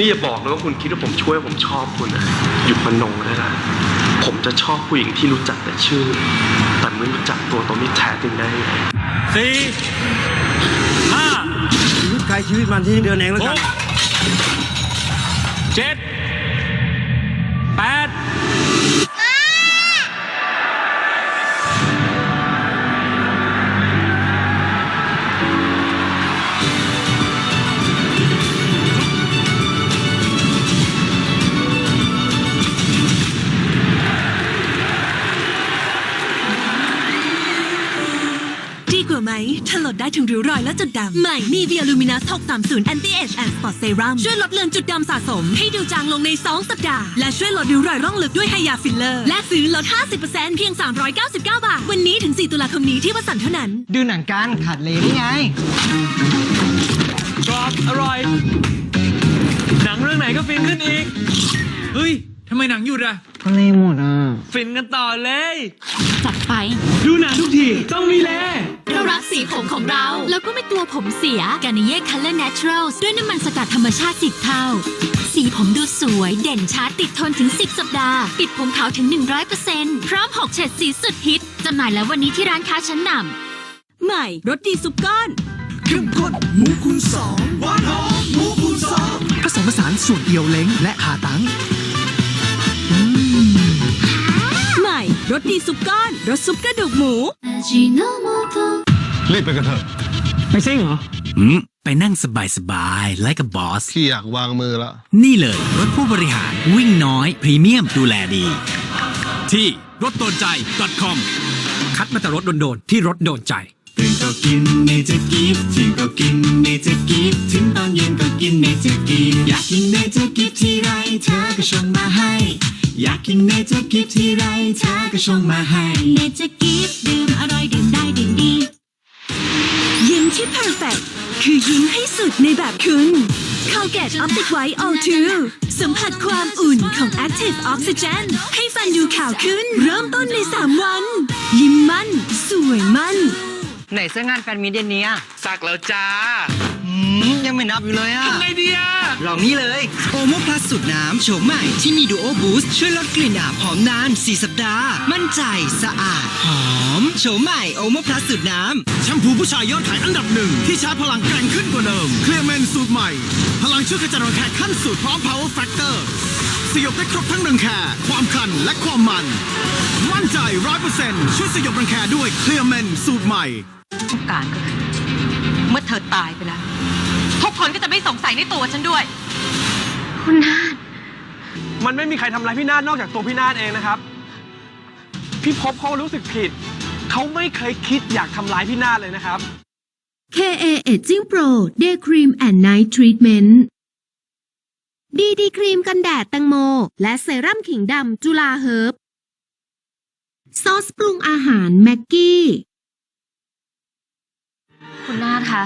ว่าคุณคิดว่าผมช่วยผมชอบคุณนะหยุดมันนงได้ละผมจะชอบผู้หญิงที่รู้จักแต่ชื่อ แต่ไม่รู้จักตัวตนที่แท้จริงได้ยังไงสี่ห้าชีวิตใครชีวิตมันที่เดินเองแล้วหกัน ถ้าลดได้ถึงริ้วรอยและจุดดำ ใหม่ มีเวียลูมินัส630 Anti Age and Spot Serum ช่วยลดเลือนจุดดำสะสม ให้ดูจางลงใน 2 สัปดาห์ และช่วยลดริ้วรอยร่องลึกด้วยไฮยาฟิลเลอร์ และซื้อลด 50%เพียง 399 บาท วันนี้ถึง 4 ตุลาคมนี้ที่วัสันเท่านั้น ดูหนังกันขาดเลนี่ไงกรอบอร่อย หนังเรื่องไหนก็ฟินขึ้นอีก เฮ้ยทำไมหนังหยุดอะก็เลหมดอะ ฟินกันต่อเลย จัดไป ดูหนังทุกทีต้องมีแลเรารัก สีผมของเรา แล้วก็ไม่กลัวผมเสียกา n นเย่ Color Naturals ด้วยน้ำมันสกัดธรรมชาติ10เท่า สีผมดูสวย เด่นชัดติดทนถึง 10 สัปดาห์ ปิดผมขาวถึง 100%พร้อม 6 เฉดสีสุดฮิตจำหน่ายแล้ววันนี้ที่ร้านค้าชั้นนำใหม่รสดีซุปก้อนเข้มข้นหมูคูณสองหวานหอมหมูคูณสองผสมผสานส่วนเอียวเล้งและขาตังใหม่รสดีซุปก้อนรสซุปกระดูกหมู รีบไปกันเถอะไปซิ่งเหรอ อืมไปนั่งสบายสบายๆ like a boss พี่อยากวางมือละนี่เลย รถผู้บริหารวิ่งน้อย พรีเมียมดูแลดี ที่รถโดนใจ .com คัดมาแต่รถโดนๆที่รถโดนใจ ตื่นก็กินเนเจอร์กิฟถึงก็กินเนเจอร์กิฟถึงตอนเย็นก็กินเนเจอร์กิฟอยากกินเนเจอร์กิฟที่ไรเธอก็ชงมาให้ อยากกินเนเจอร์กิฟที่ไรเธอก็ชงมาให้ เนเจอร์ คือยิ้มให้สุดในแบบคุณ Colgate Optic White All2 สัมผัสความอุ่นของ Active Oxygen ให้ฟันดูขาวขึ้น เริ่มต้นใน 3 วัน ยิ้มมั่น สวยมั่น ไหนเสื้องานแฟนมีเดนเนี้ยสักแล้วจ้าอืม ยังไม่นับอยู่เลยอะไงดีอะลองนี้เลยโอโมพลัสสูตรน้ำโฉมใหม่ที่มีดูโอบูสต์ช่วยลดกลิ่นอับหอมนาน 4 สัปดาห์ มั่นใจสะอาด หอมโฉมใหม่โอโมพลัสสูตรน้ำแชมพูผู้ชายยอดขายอันดับหนึ่งที่ชาร์จพลังแกร่งขึ้นกว่าเดิม เคลียร์แมนสูตรใหม่ พลังช่วยกระจัดรังแคขั้นสูตรพร้อม power factor สยบได้ครบทั้งรังแคความคันและความมัน มั่นใจร้อยเปอร์เซ็นต์ช่วยสยบรังแคด้วยเคลียร์แมนสูตรใหม่ต้องการก็คือ เมื่อเธอตายไปแล้วทุกคนก็จะไม่สงสัยในตัวฉันด้วย คุณนาฏมันไม่มีใครทำร้ายพี่นาฏนอกจากตัวพี่นาฏเองนะครับ พี่พบเขารู้สึกผิด เขาไม่เคยคิดอยากทำร้ายพี่นาฏเลยนะครับ KA Aging Pro Day Cream and Night Treatment ดีดีครีมกันแดดแตงโม และเซรั่มขิงดำจุลาเฮิร์บซอสปรุงอาหารแม็กกี้ คุณนาฏคะ